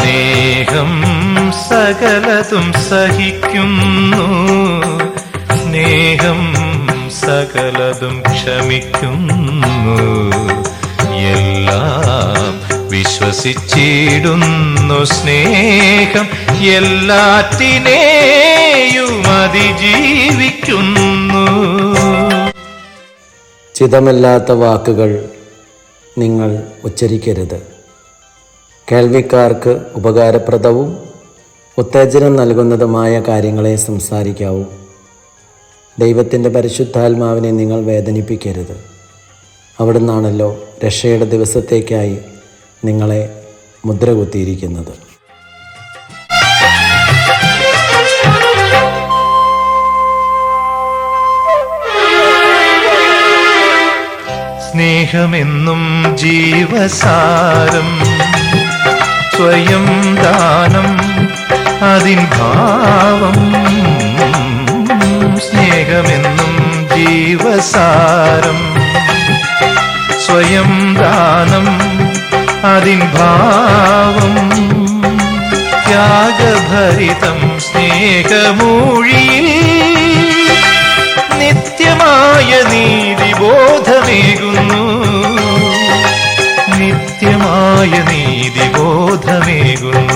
സ്നേഹം സകലതും സഹിക്കുന്നു. സ്നേഹം സകലതും ക്ഷമിക്കുന്നു. എല്ലാം വിശ്വസിച്ചിടുന്നു സ്നേഹം എല്ലാറ്റിനെയും അതിജീവിക്കുന്നു. ചിതമല്ലാത്ത വാക്കുകൾ നിങ്ങൾ ഉച്ചരിക്കരുത്. കേൾവിക്കാർക്ക് ഉപകാരപ്രദവും ഉത്തേജനം നൽകുന്നതുമായ കാര്യങ്ങളെ സംസാരിക്കാവൂ. ദൈവത്തിന്റെ പരിശുദ്ധാത്മാവിനെ നിങ്ങൾ വേദനിപ്പിക്കരുത്. അവിടുന്നാണല്ലോ രക്ഷയുടെ ദിവസത്തേക്കായി നിങ്ങളെ മുദ്ര കുത്തിയിരിക്കുന്നത് സ്നേഹമെന്നും ജീവസാരം സ്വയം ദാനം അതിൻ ഭാവം സ്നേഹമെന്നും ജീവസാരം. സ്വയം ദാനം അതിൻ ഭാവം ത്യാഗഭരിതം സ്നേഹമൂഴിയിൽ നിത്യമായ നീതിബോധമേകുന്നു. നിത്യമായ നീതി బోధమే గుండె